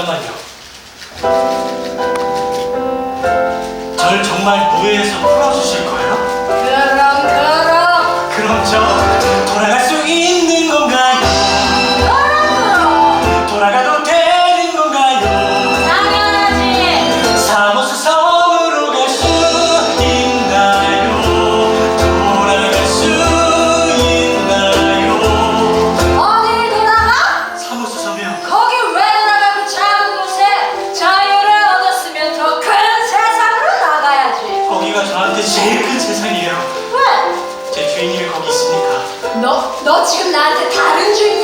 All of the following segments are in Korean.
잠깐만요. 절 정말 무회에서 풀어주실 거예요? 그럼 그럼 그럼 저 너, 너 지금 나한테 다른 주인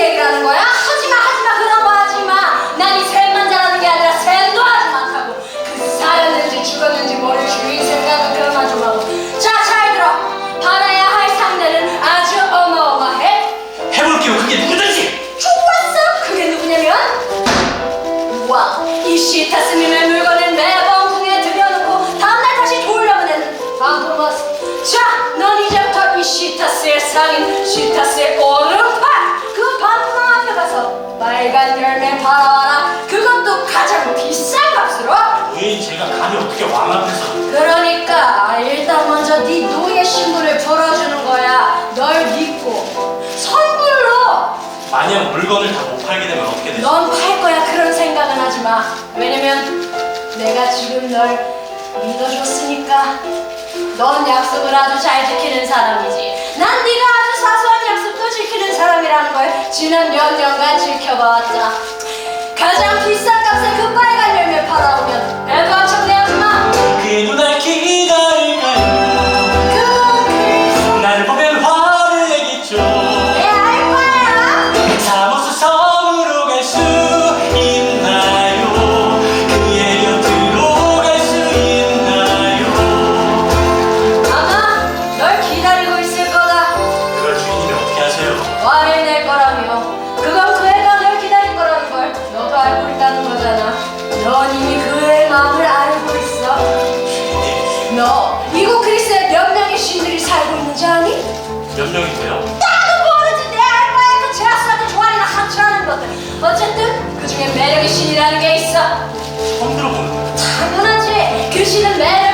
시타스의 상인 시타스의 오른팔 그 방토마 앞에 가서 빨간 열매 팔아와라. 그것도 가장 비싼 값으로. 왜 제가 감히 어떻게 왕 앞에서? 그러니까 일단 먼저 네 노예 신분을 풀어주는 거야. 널 믿고. 선물로. 만약 물건을 다 못 팔게 되면 어떻게 되죠? 넌 팔 거야. 그런 생각은 하지 마. 왜냐면 내가 지금 널 믿어줬으니까. 넌 약속을 아주 잘 지키는 사람이지. 난 네가 아주 사소한 약속도 지키는 사람이라는 걸 지난 몇 년간 지켜봐왔자. 그 중에 매력의 신이라는 게 있어. 처음 들어보는데. 당연하지. 그 신은 매력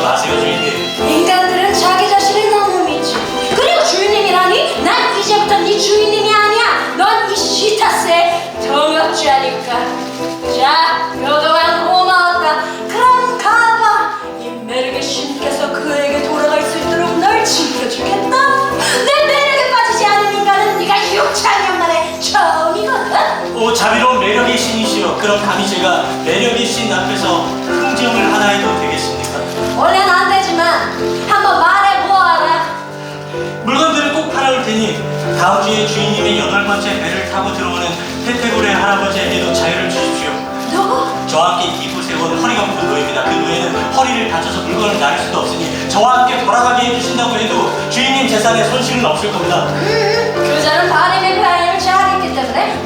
걱정하지 마세요 주인님 인간들은 자기 자신을 너무 믿지. 그리고 주인님이라니? 난 이제부터 네 주인님이 아니야. 넌이 시타스의 동역자니까. 자 그동안 고마웠다. 그럼 가봐. 이 매력의 신께서 그에게 돌아갈 수 있도록 널 지켜주겠다. 내 매력에 빠지지 않은 인간은 네가 육천년 만에 처음이거든. 오 자비로운 매력의 신이시여. 그럼 감히 제가 매력의 신 앞에서 흥정을 하나 해도 되겠 팔아올 테니 다음 주에 주인님의 여덟 번째 배를 타고 들어오는 테테고레 할아버지에게도 자유를 주십시오. 저와 함께 기부세 온 허리가 굽은 노예입니다. 그 노예는 허리를 다쳐서 물건을 나를 수도 없으니 저와 함께 돌아가게 해주신다고 해도 주인님 재산에 손실은 없을 겁니다. 음, 그자는 바람의 바람을 잘 있기 때문에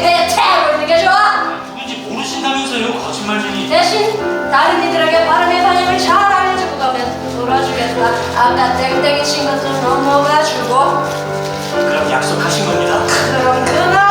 배에 태우고 있는 게 좋아. 누군지 모르신다면서요 거짓말쟁이. 대신 다른 이들에게 바람의 아주겠다. 아까 땡땡이 친 것도 넘어가주고. 그럼 약속하신 겁니다. 그럼 주인님.